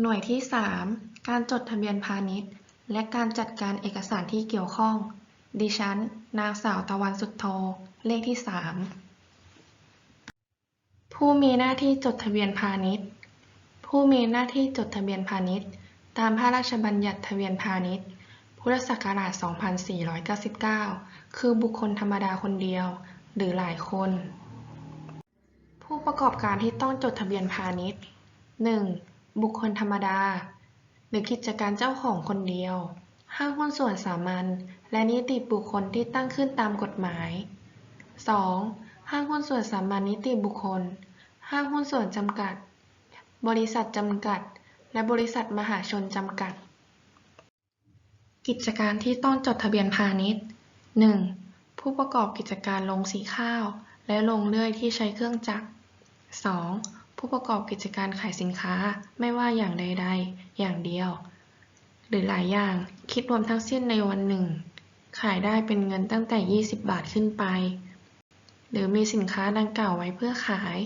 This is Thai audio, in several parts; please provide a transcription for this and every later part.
หน่วยที่ 3 การจดทะเบียนพาณิชย์ และการจัดการเอกสารที่เกี่ยวข้อง ดิฉัน นางสาวตะวันสุดโท เลขที่ 3 ผู้มีหน้าที่จดทะเบียนพาณิชย์ ผู้มีหน้าที่จดทะเบียนพาณิชย์ ตามพระราชบัญญัติทะเบียนพาณิชย์ พุทธศักราช 2499 คือบุคคลธรรมดาคนเดียว หรือหลายคน ผู้ประกอบการที่ต้องจดทะเบียนพาณิชย์ 1. บุคคลธรรมดา หรือกิจการเจ้าของคนเดียว ห้างหุ้นส่วนสามัญและนิติบุคคลที่ตั้งขึ้นตามกฎหมาย 2. ห้างหุ้นส่วนสามัญนิติบุคคล ห้างหุ้นส่วนจำกัด บริษัทจำกัด และบริษัทมหาชนจำกัด กิจการที่ต้องจดทะเบียนพาณิชย์ 1. ผู้ประกอบกิจการโรงสีข้าว และโรงเลื่อยที่ใช้เครื่องจักร 2. ผู้ประกอบกิจการขายสินค้าไม่ว่าอย่างใดๆ อย่างเดียว หรือหลายอย่างคิดรวมทั้งสิ้นในวันหนึ่ง ขายได้เป็นเงินตั้งแต่ 20 บาทขึ้นไป หรือมีสินค้าดังกล่าวไว้เพื่อขาย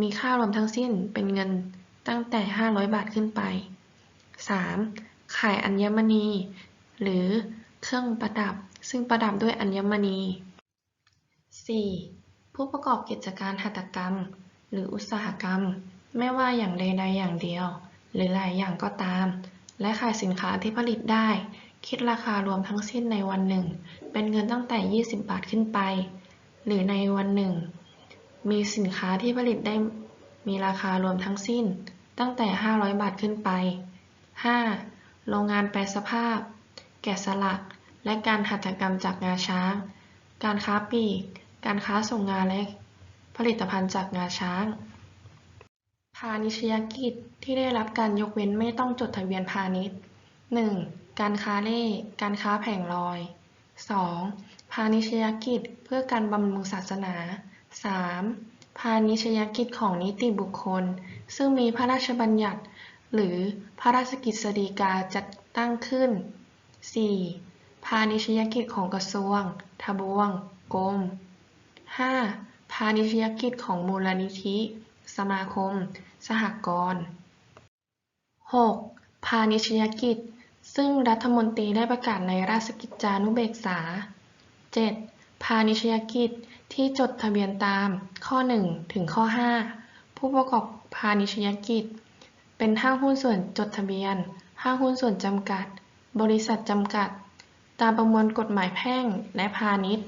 มีค่ารวมทั้งสิ้นเป็นเงินตั้งแต่ 500 บาทขึ้นไป 3. ขายอัญมณี หรือเครื่องประดับซึ่งประดับด้วยอัญมณี 4. ผู้ประกอบกิจการหัตถกรรม หรืออุตสาหกรรม ไม่ว่าอย่างใดๆอย่างเดียว หรือหลายอย่างก็ตาม และขายสินค้าที่ผลิตได้ คิดราคารวมทั้งสิ้นในวันหนึ่ง เป็นเงินตั้งแต่ 20 บาทขึ้นไป หรือในวันหนึ่ง มีสินค้าที่ผลิตได้มีราคารวมทั้งสิ้น ตั้งแต่ 500 บาทขึ้นไป 5. โรงงานแปรสภาพ แกะสลัก และการหัตถกรรมจากงาช้าง การค้าปลีก การค้าส่งงานและ ผลิตภัณฑ์จากงาช้าง พาณิชยกิจที่ได้รับการยกเว้นไม่ต้องจดทะเบียนพาณิชย์ 1. การค้าเล่ การค้าแผงลอย 2. พาณิชยกิจเพื่อการบำรุงศาสนา 3. พาณิชยกิจของนิติบุคคล ซึ่งมีพระราชบัญญัติ หรือพระราชกฤษฎีกาจัดตั้งขึ้น 4. พาณิชยกิจของกระทรวง ทบวง กรม 5. พาณิชยกิจของมูลนิธิ สมาคม สหกรณ์ 6. พาณิชยกิจ ซึ่งรัฐมนตรีได้ประกาศในราชกิจจานุเบกษา 7. พาณิชยกิจที่จดทะเบียนตามข้อ 1 ถึงข้อ 5 ผู้ประกอบพาณิชยกิจ เป็นห้างหุ้นส่วนจดทะเบียน ห้างหุ้นส่วนจำกัด บริษัทจำกัด ตามประมวลกฎหมายแพ่งและพาณิชย์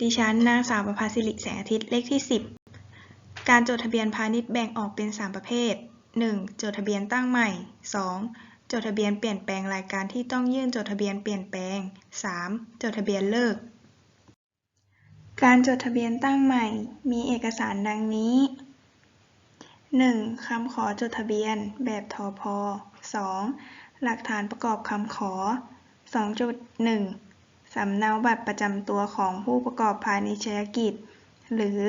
ดิฉันนางสาวประภาสิริแสงอาทิตย์เลขที่ 10 การจดทะเบียนพาณิชย์แบ่งออกเป็น 3 ประเภท 1. จดทะเบียนตั้งใหม่ 2. จดทะเบียนเปลี่ยนแปลงรายการที่ต้องยื่นจดทะเบียนเปลี่ยนแปลง 3. จดทะเบียนเลิก การจดทะเบียนตั้งใหม่ มีเอกสารดังนี้ 1. คำขอจดทะเบียนแบบทพ 2. หลักฐานประกอบคำขอ 2.1 สำเนาบัตรประจำตัวของผู้ประกอบพาณิชยกิจ หรือ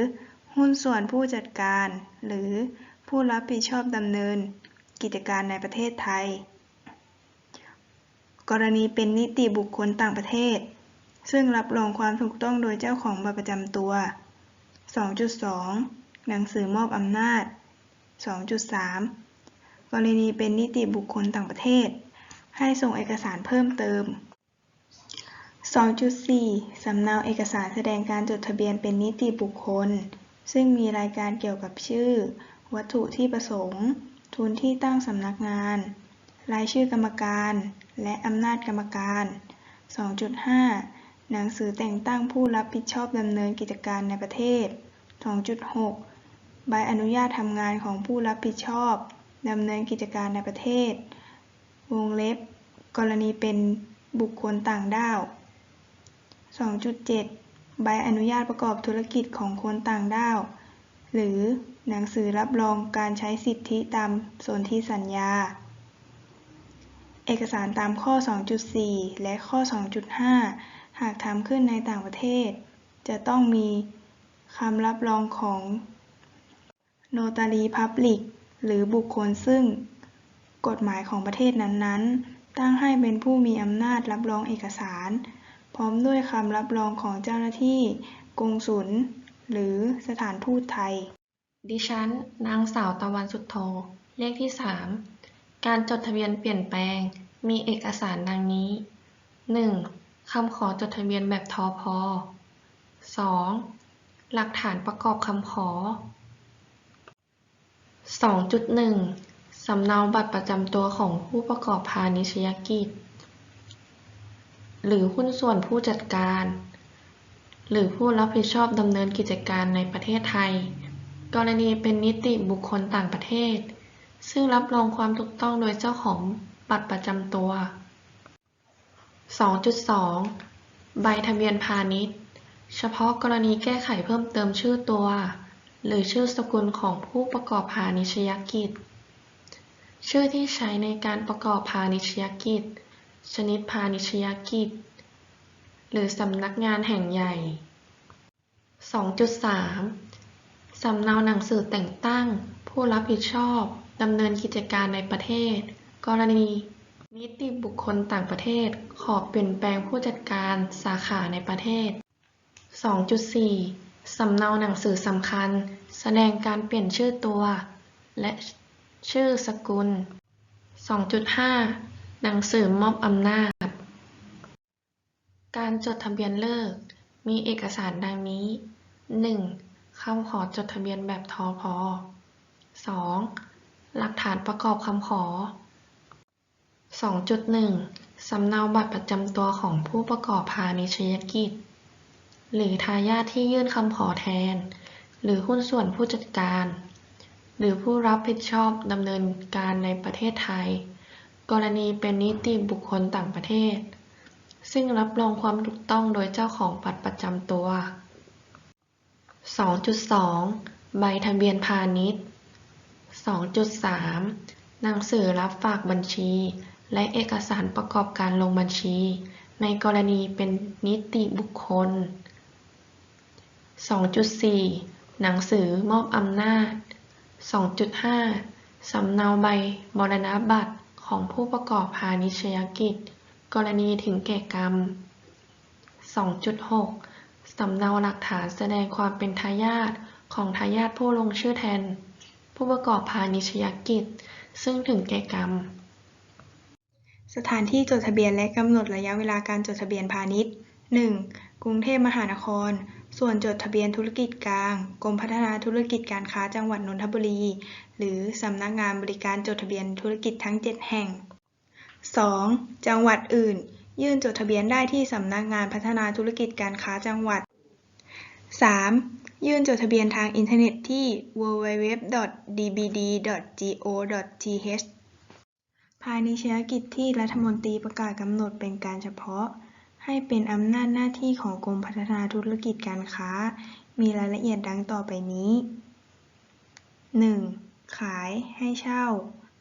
หุ้นส่วนผู้จัดการ หรือผู้รับผิดชอบดำเนิน กิจการในประเทศไทย กรณีเป็นนิติบุคคลต่างประเทศ ซึ่งรับรองความถูกต้องโดยเจ้าของบัตรประจำตัว 2.2 หนังสือมอบอำนาจ 2.3 กรณีเป็นนิติบุคคลต่างประเทศ ให้ส่งเอกสารเพิ่มเติม 2.4 สำเนาเอกสารแสดงการจดทะเบียนเป็นนิติบุคคล ซึ่งมีรายการเกี่ยวกับชื่อ วัตถุที่ประสงค์ ทุนที่ตั้งสำนักงาน รายชื่อกรรมการ และอำนาจกรรมการ 2.5 หนังสือแต่งตั้งผู้รับผิดชอบดำเนินกิจการในประเทศ 2.6 ใบอนุญาตทำงานของผู้รับผิดชอบดำเนินกิจการในประเทศ วงเล็บ กรณีเป็นบุคคลต่างด้าว 2.7 ใบอนุญาตประกอบธุรกิจของคนต่างด้าว หรือหนังสือรับรองการใช้สิทธิตามสนธิสัญญา เอกสารตามข้อ 2.4 และข้อ 2.5 หากทำขึ้นในต่างประเทศ จะต้องมีคำรับรองของ Notary Public หรือบุคคลซึ่ง กฎหมายของประเทศนั้นๆ ตั้งให้เป็นผู้มีอำนาจรับรองเอกสาร ร้อมด้วยคำรับรองของเจ้าหน้าที่ กงสุล หรือสถานทูตไทย ดิฉัน นางสาวตะวันสุดโท เลขที่ 3 การจดทะเบียนเปลี่ยนแปลง มีเอกสารดังนี้ 1. คำขอจดทะเบียนแบบทอพอ 2. หลักฐานประกอบคำขอ 2.1 สำเนาบัตรประจำตัวของผู้ประกอบพาณิชยกิจ หรือหุ้นส่วนผู้จัดการ หรือผู้รับผิดชอบดำเนินกิจการในประเทศไทย กรณีเป็นนิติบุคคลต่างประเทศ ซึ่งรับรองความถูกต้องโดยเจ้าของบัตรประจำตัว 2.2 ใบทะเบียนพาณิชย์ เฉพาะกรณีแก้ไขเพิ่มเติมชื่อตัว หรือชื่อสกุลของผู้ประกอบพาณิชยกิจ ชื่อที่ใช้ในการประกอบพาณิชยกิจ ชนิดพาณิชยกิจ หรือสำนักงานแห่งใหญ่ 2.3 สำเนาหนังสือแต่งตั้ง ผู้รับผิดชอบดำเนินกิจการในประเทศ กรณี นิติบุคคลต่างประเทศ ขอเปลี่ยนแปลงผู้จัดการสาขาในประเทศ 2.4 สำเนาหนังสือสำคัญ แสดงการเปลี่ยนชื่อตัว และชื่อสกุล 2.5 หนังสือมอบอำนาจ การจดทะเบียนเลิก มีเอกสารดังนี้ 1. คำขอจดทะเบียนแบบทอพอ 2. หลักฐานประกอบคำขอ 2.1 สำเนาบัตรประจำตัวของผู้ประกอบพาณิชยกิจ หรือทายาทที่ยื่นคำขอแทน หรือหุ้นส่วนผู้จัดการ หรือผู้รับผิดชอบดำเนินการในประเทศไทย กรณีเป็นนิติบุคคลต่างประเทศ ซึ่งรับรองความถูกต้องโดยเจ้าของบัตรประจำตัว 2.2 ใบทะเบียนพาณิชย์ 2.3 หนังสือรับฝากบัญชี และเอกสารประกอบการลงบัญชี ในกรณีเป็นนิติบุคคล 2.4 หนังสือมอบอำนาจ 2.5 สำเนาใบมรณบัตร ของผู้ประกอบพาณิชยกิจ กรณีถึงแก่กรรม 2.6 สำเนาหลักฐานแสดงความเป็นทายาทของทายาทผู้ลงชื่อแทน ผู้ประกอบพาณิชยกิจ ซึ่งถึงแก่กรรม สถานที่จดทะเบียนและกำหนดระยะเวลาการจดทะเบียนพาณิชย์ 1. กรุงเทพมหานคร ส่วนจดทะเบียนธุรกิจกลาง กรมพัฒนาธุรกิจการค้าจังหวัดนนทบุรี หรือสำนักงานบริการจดทะเบียนธุรกิจทั้ง 7 แห่ง 2. จังหวัดอื่น ยื่นจดทะเบียนได้ที่สำนักงานพัฒนาธุรกิจการค้าจังหวัด 3. ยื่นจดทะเบียนทางอินเทอร์เน็ตที่ www.dbd.go.th พาณิชยกิจที่รัฐมนตรีประกาศกำหนดเป็นการเฉพาะ ให้เป็นอำนาจหน้าที่ของกรมพัฒนาธุรกิจการค้า มีรายละเอียดดังต่อไปนี้ 1. ขาย ให้เช่า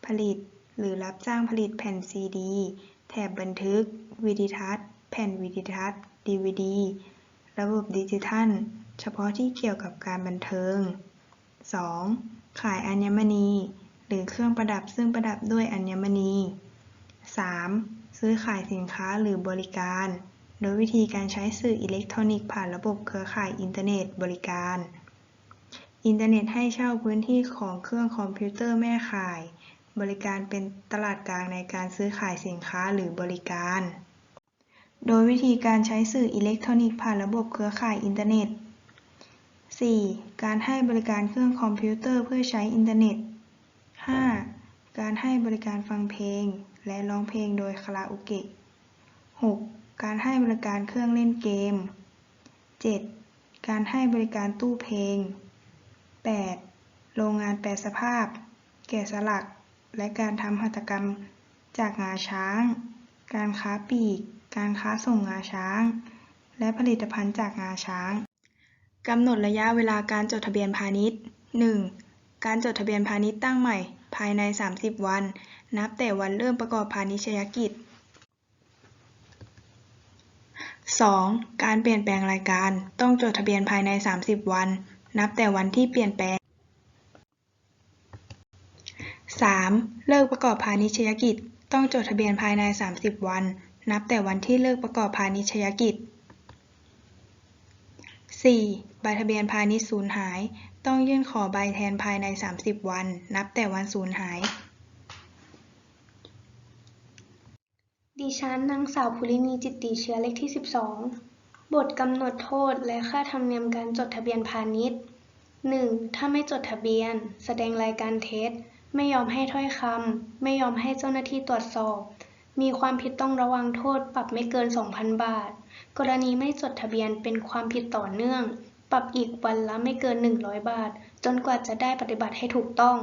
ผลิต หรือรับจ้างผลิตแผ่นซีดี แถบบันทึก วิดิทัศน์ แผ่นวิดิทัศน์ดีวดี ระบบดิจิทัล เฉพาะที่เกี่ยวกับการบันเทิง 2. ขายอัญมณี หรือเครื่องประดับซึ่งประดับด้วยอัญมณี 3. ซื้อขายสินค้าหรือบริการ โดยวิธีการใช้สื่ออิเล็กทรอนิกส์ผ่านระบบเครือข่ายอินเทอร์เน็ตบริการ อินเทอร์เน็ตให้เช่าพื้นที่ของเครื่องคอมพิวเตอร์แม่ข่าย บริการเป็นตลาดกลางในการซื้อขายสินค้าหรือบริการ โดยวิธีการใช้สื่ออิเล็กทรอนิกส์ผ่านระบบเครือข่ายอินเทอร์เน็ต 4. การให้บริการเครื่องคอมพิวเตอร์เพื่อใช้อินเทอร์เน็ต 5. การให้บริการฟังเพลง และร้องเพลงโดยคาราโอเกะ 6. การให้บริการเครื่องเล่นเกม 7. การให้บริการตู้เพลง 8. โรงงานแปรสภาพ แกะสลัก และการทำหัตถกรรมจากงาช้าง การค้าปลีก การค้าส่งงาช้าง และผลิตภัณฑ์จากงาช้าง กำหนดระยะเวลาการจดทะเบียนพาณิชย์ 1. การจดทะเบียนพาณิชย์ตั้งใหม่ ภายใน 30 วัน นับแต่วันเริ่มประกอบพาณิชยกิจ 2. การเปลี่ยนแปลงรายการ ต้องจดทะเบียนภายใน 30 วัน นับแต่วันที่เปลี่ยนแปลง 3. เลิกประกอบพาณิชยกิจ ต้องจดทะเบียนภายใน 30 วัน นับแต่วันที่เลิกประกอบพาณิชยกิจ 4. ใบทะเบียนพาณิชย์สูญหาย ต้องยื่นขอใบแทนภายใน 30 วัน นับแต่วันสูญหาย ดิฉันนางสาวภูรินีจิตติเชื้อเลขที่ 12 บทกำหนดโทษและค่าธรรมเนียมการจดทะเบียนพาณิชย์ 1. ถ้าไม่จดทะเบียน แสดงรายการเท็จ ไม่ยอมให้ถ้อยคำ ไม่ยอมให้เจ้าหน้าที่ตรวจสอบ มีความผิดต้องระวังโทษ ปรับไม่เกิน 2,000 บาท กรณีไม่จดทะเบียนเป็นความผิดต่อเนื่อง ปรับอีกวันละไม่เกิน 100 บาท จนกว่าจะได้ปฏิบัติให้ถูกต้อง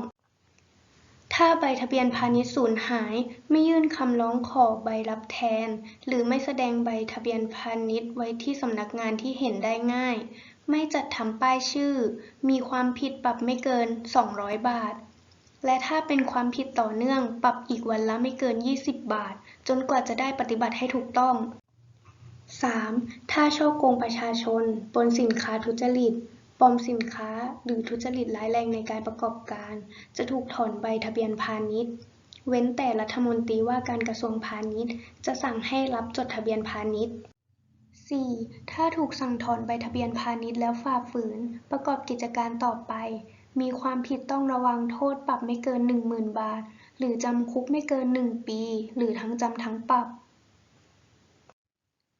ถ้าใบทะเบียนพาณิชย์สูญหาย ไม่ยื่นคำร้องขอใบรับแทน หรือไม่แสดงใบทะเบียนพาณิชย์ไว้ที่สำนักงานที่เห็นได้ง่าย ไม่จัดทำป้ายชื่อ มีความผิดปรับไม่เกิน 200 บาท และถ้าเป็นความผิดต่อเนื่อง ปรับอีกวันละไม่เกิน 20 บาท จนกว่าจะได้ปฏิบัติให้ถูกต้อง 3. ถ้าช่อโกงประชาชน ปนสินค้าทุจริต ปลอมสินค้า หรือทุจริตร้ายแรงในการประกอบการ จะถูกถอนใบทะเบียนพาณิชย์ เว้นแต่รัฐมนตรีว่าการกระทรวงพาณิชย์ จะสั่งให้รับจดทะเบียนพาณิชย์ 4. ถ้าถูกสั่งถอนใบทะเบียนพาณิชย์แล้วฝ่าฝืน ประกอบกิจการต่อไป มีความผิดต้องระวังโทษปรับไม่เกิน 10,000 บาท หรือจำคุกไม่เกิน 1 ปี หรือทั้งจำทั้งปรับ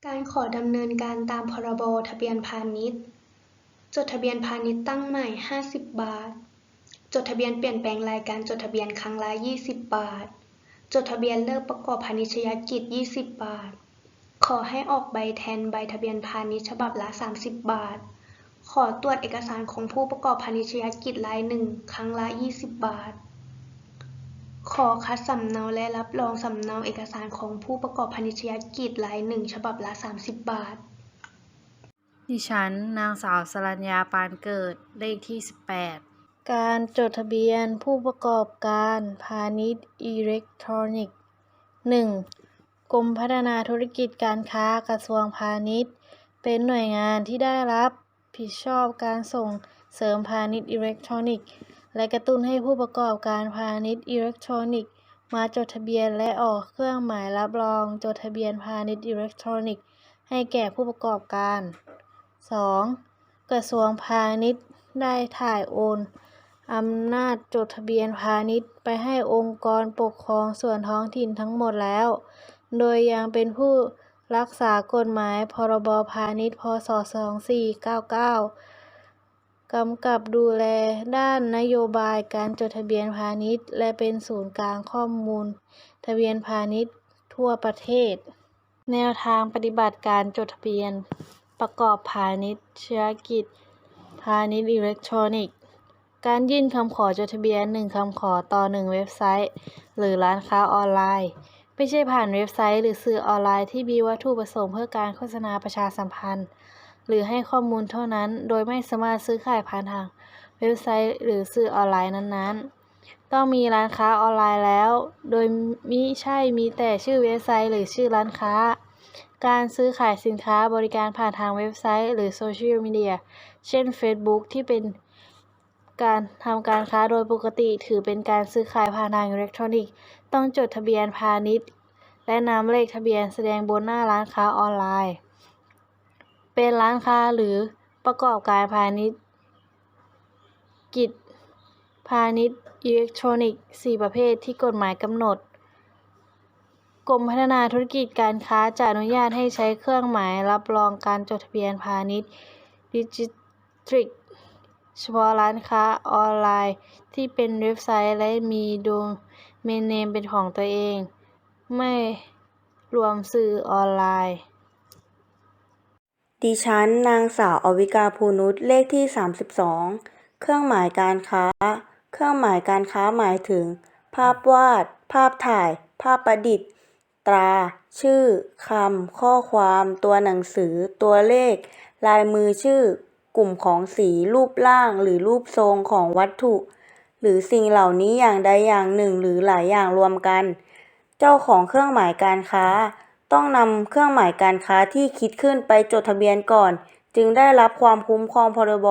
การขอดำเนินการตามพรบทะเบียนพาณิชย์ จดทะเบียนพาณิชย์ตั้งใหม่ 50 บาท จดทะเบียนเปลี่ยนแปลงรายการจดทะเบียนครั้งละ 20 บาท จดทะเบียนเลิกประกอบพาณิชยกิจ 20 บาท ขอให้ออกใบแทนใบทะเบียนพาณิชย์ฉบับละ 30 บาท ขอตรวจเอกสารของผู้ประกอบพาณิชยกิจรายหนึ่งครั้งละ 20 บาท ขอคัดสำเนาและรับรองสำเนาเอกสารของผู้ประกอบพาณิชยกิจรายหนึ่งฉบับละ 30 บาท ดิฉันนางสาวสรัญญาปานเกิดเลขที่ 18 การจดทะเบียนผู้ประกอบการพาณิชย์อิเล็กทรอนิกส์ 1. กรมพัฒนาธุรกิจการค้ากระทรวงพาณิชย์ เป็นหน่วยงานที่ได้รับผิดชอบการส่งเสริมพาณิชย์อิเล็กทรอนิกส์และกระตุ้นให้ผู้ประกอบการพาณิชย์อิเล็กทรอนิกส์มาจดทะเบียนและออกเครื่องหมายรับรองจดทะเบียนพาณิชย์อิเล็กทรอนิกส์ให้แก่ผู้ประกอบการ 2. กระทรวงพาณิชย์ได้ถ่ายโอนอำนาจจดทะเบียนพาณิชย์ไปให้องค์กรปกครองส่วนท้องถิ่นทั้งหมดแล้ว โดยยังเป็นผู้รักษากฎหมายพรบพาณิชย์พศ 2499 กำกับดูแลด้านนโยบายการจดทะเบียนพาณิชย์ และเป็นศูนย์กลางข้อมูล ทะเบียนพาณิชย์ทั่วประเทศ แนวทางปฏิบัติการจดทะเบียน ประกอบพาณิชยกิจ พาณิชย์อิเล็กทรอนิกส์ การยื่นคำขอจดทะเบียน 1 คำขอต่อ 1 เว็บไซต์ หรือร้านค้าออนไลน์ ไม่ใช่ผ่านเว็บไซต์ หรือสื่อออนไลน์ที่มีวัตถุประสงค์เพื่อการโฆษณาประชาสัมพันธ์ หรือให้ข้อมูลเท่านั้น โดยไม่สามารถซื้อขายผ่านทางเว็บไซต์ หรือสื่อออนไลน์นั้นๆต้องมีร้านค้าออนไลน์แล้ว โดยมิใช่มีแต่ชื่อเว็บไซต์หรือชื่อร้านค้า การซื้อขายสินค้าบริการผ่านทางเว็บไซต์ หรือโซเชียลมีเดีย เช่น Facebook ที่เป็นการทำการค้าโดยปกติถือเป็นการซื้อขายผ่านทางอิเล็กทรอนิกส์ ต้องจดทะเบียนพาณิชย์ และนำเลขทะเบียนแสดงบนหน้าร้านค้าออนไลน์ เป็นร้านค้าหรือประกอบการพาณิชย์กิจพาณิชย์อิเล็กทรอนิกส์ 4 ประเภทที่กฎหมายกำหนด กรมพัฒนาธุรกิจการค้าจะอนุญาตให้ใช้เครื่องหมายรับรองการจดทะเบียนพาณิชย์ดิจิทริกเฉพาะร้านค้าออนไลน์ ที่เป็นเว็บไซต์และมีโดเมนเนมเป็นของตัวเอง ไม่รวมสื่อออนไลน์ ดิฉันนางสาวอวิกาภูนุชเลขที่ 32 เครื่องหมายการค้า เครื่องหมายการค้าหมายถึง ภาพวาด ภาพถ่าย ภาพประดิษฐ์ ตรา ชื่อ คำ ข้อความ ตัวหนังสือ ตัวเลข ลายมือชื่อ กลุ่มของสี รูปร่าง หรือรูปทรงของวัตถุ หรือสิ่งเหล่านี้อย่างใดอย่างหนึ่งหรือหลายอย่างรวมกัน เจ้าของเครื่องหมายการค้า ต้องนำเครื่องหมายการค้าที่คิดขึ้นไปจดทะเบียนก่อน จึงได้รับความคุ้มครองพรบ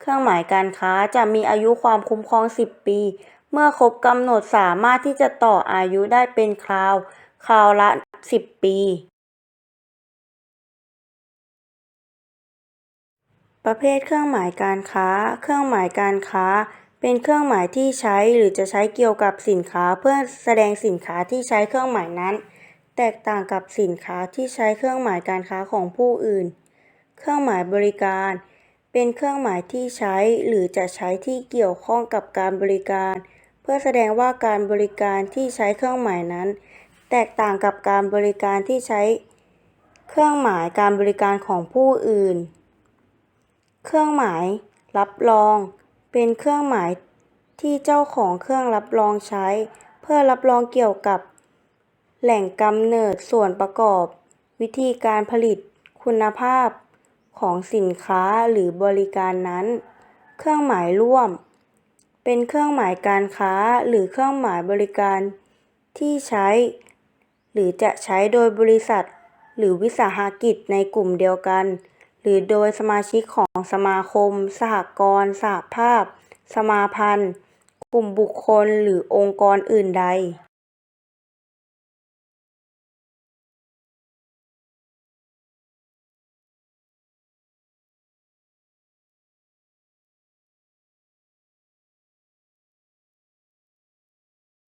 เครื่องหมายการค้าจะมีอายุความคุ้มครอง 10 ปี เมื่อครบกำหนดสามารถที่จะต่ออายุได้เป็นคราว คราวละ10ปี ประเภทเครื่องหมายการค้า เครื่องหมายการค้า เป็นเครื่องหมายที่ใช้หรือจะใช้เกี่ยวกับสินค้าเพื่อแสดงสินค้าที่ใช้เครื่องหมายนั้น แตกต่างกับสินค้าที่ใช้เครื่องหมายการค้าของผู้อื่น เครื่องหมายบริการ เป็นเครื่องหมายที่ใช้หรือจะใช้ที่เกี่ยวข้องกับการบริการ เพื่อแสดงว่าการบริการที่ใช้เครื่องหมายนั้น แตกต่างกับการบริการที่ใช้เครื่องหมายการบริการของผู้อื่น เครื่องหมายรับรอง เป็นเครื่องหมายที่เจ้าของเครื่องรับรองใช้ เพื่อรับรองเกี่ยวกับ แหล่งกำเนิดส่วนประกอบ วิธีการผลิต คุณภาพของสินค้าหรือบริการนั้น เครื่องหมายร่วม เป็นเครื่องหมายการค้าหรือเครื่องหมายบริการที่ใช้ หรือจะใช้โดยบริษัท หรือวิสาหกิจในกลุ่มเดียวกัน หรือโดยสมาชิกของสมาคม สหกรณ์สหภาพ สมาพันธ์ กลุ่มบุคคลหรือองค์กรอื่นใด